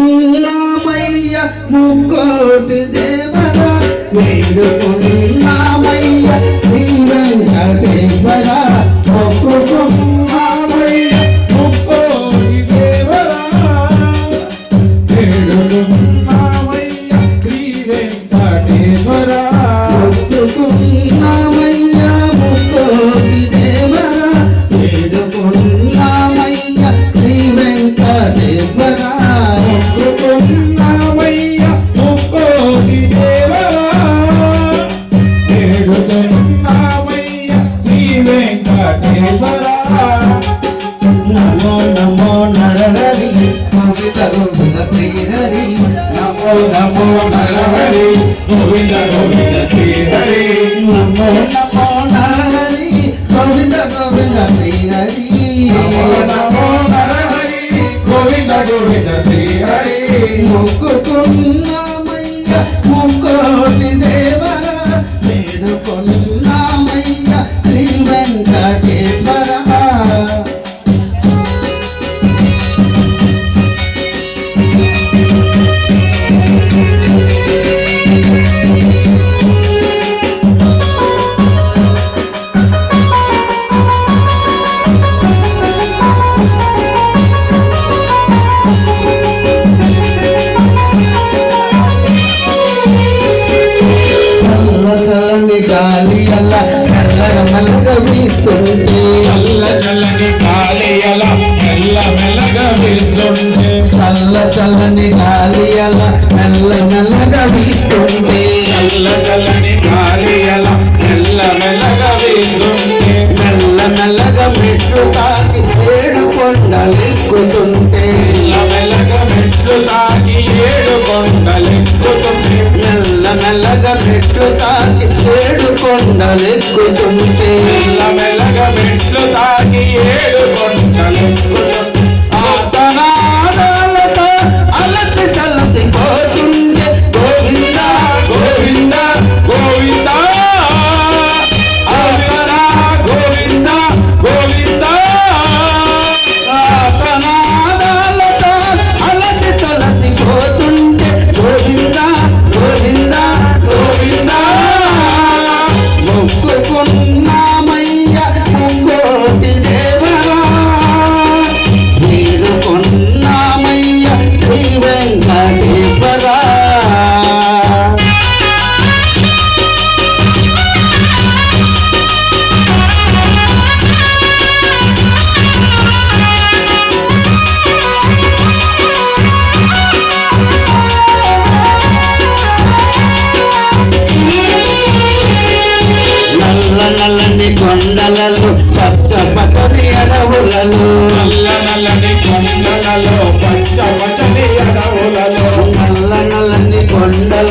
మొక్కుకున్నామయ్య ముక్కోటి దేవరా వేడుకున్నామయ్య శ్రీ వెంకటేశ్వర. మొక్కుకున్నామయ్య ముక్కోటి దేవరా వేడుకున్నామయ్య శ్రీ మొక్కుకున్నామయ్య గోవింద శ్రీహరి. నమో నమో నరహరి. గోవింద గోవింద శ్రీ హరి నమో నమో నరహరి. గోవింద గోవింద శ్రీహరి. నమో నమో నరహరి. గోవింద గోవింద శ్రీ హరి మొక్కుకున్నామయ్య ముక్కోటి దేవర. వేడుకున్నామయ్య వీస్తుంటే చల్ల చల్లని గాలి అలా మెల్ల మెల్లగా వీస్తుంటే. చల్ల చల్లని గాలి అలా మెల్ల మెల్లగా వీస్తుంటే. మెల్ల మెల్లగా మెట్లు తాకి ఏడు కొండలెక్కుతుంటే మెల్ల మెల్లగా మెట్లు తాకి ఏడు కొండలెక్కుతుంటే మెల్ల మెల్లగా మెట్లు తాకి ఏడు కొండలెక్కుతుంటే మెల్ల మెల్లగా మెట్లు తాకి ఏడు కొండలెక్కుతుంటే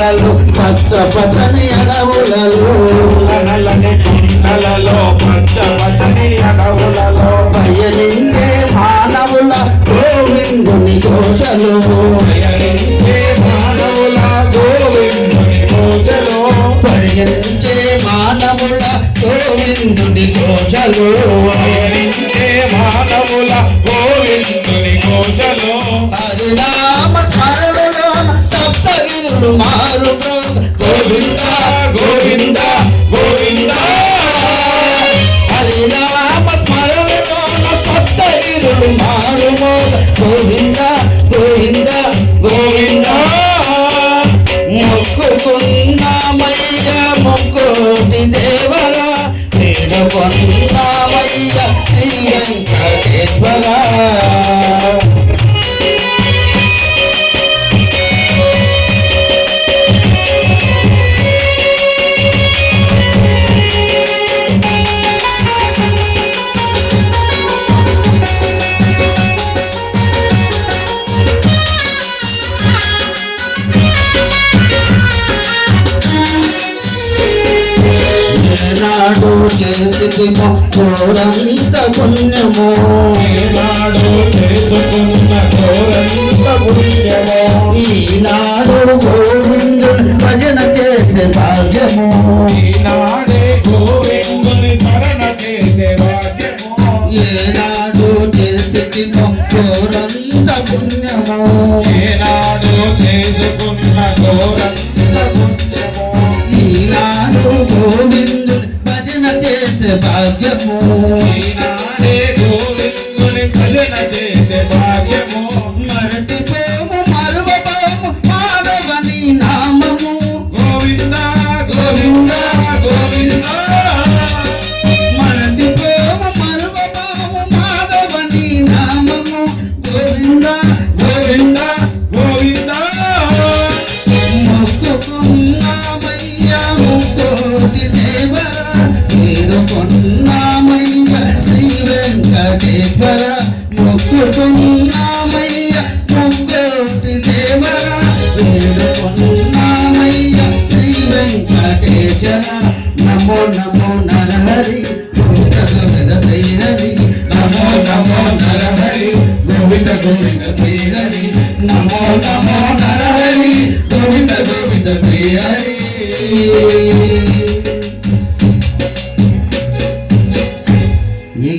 కొండలలో పచ్చ పచ్చని అడవులలో. నల్లని కొండలలో పచ్చ పచ్చని అడవులలో పయనించే మానవుల గోవిందుని ఘోషలు పయనించే మానవుల గోవిందుని ఘోషలు పయనించే మానవుల గోవిందుని ఘోషలు పయనించే మానవుల గోవిందుని పూజలో చేసిదిమో ఘోరంత పుణ్యమో. ఈనాడు చేసుకున్న ఘోరంత పుణ్యమో. ఈనాడు గోవిందుని భజన చేసే భాగ్యము ఈనాడే గోవిందుని శరణ చేసే భాగ్యము ఏనాడు చేసిమో కోరంత పుణ్యము. ఏనా చేసే భాగ్యము. వేడుకున్నామయ్యా శ్రీ వెంకటేశ్వర నమో నమో నరహరి గోవింద గోవింద శ్రీహరి. నమో నమో నరహరి గోవింద గోవింద శ్రీహరి. నమో నమో నరహరి గోవింద గోవింద శ్రీహరి.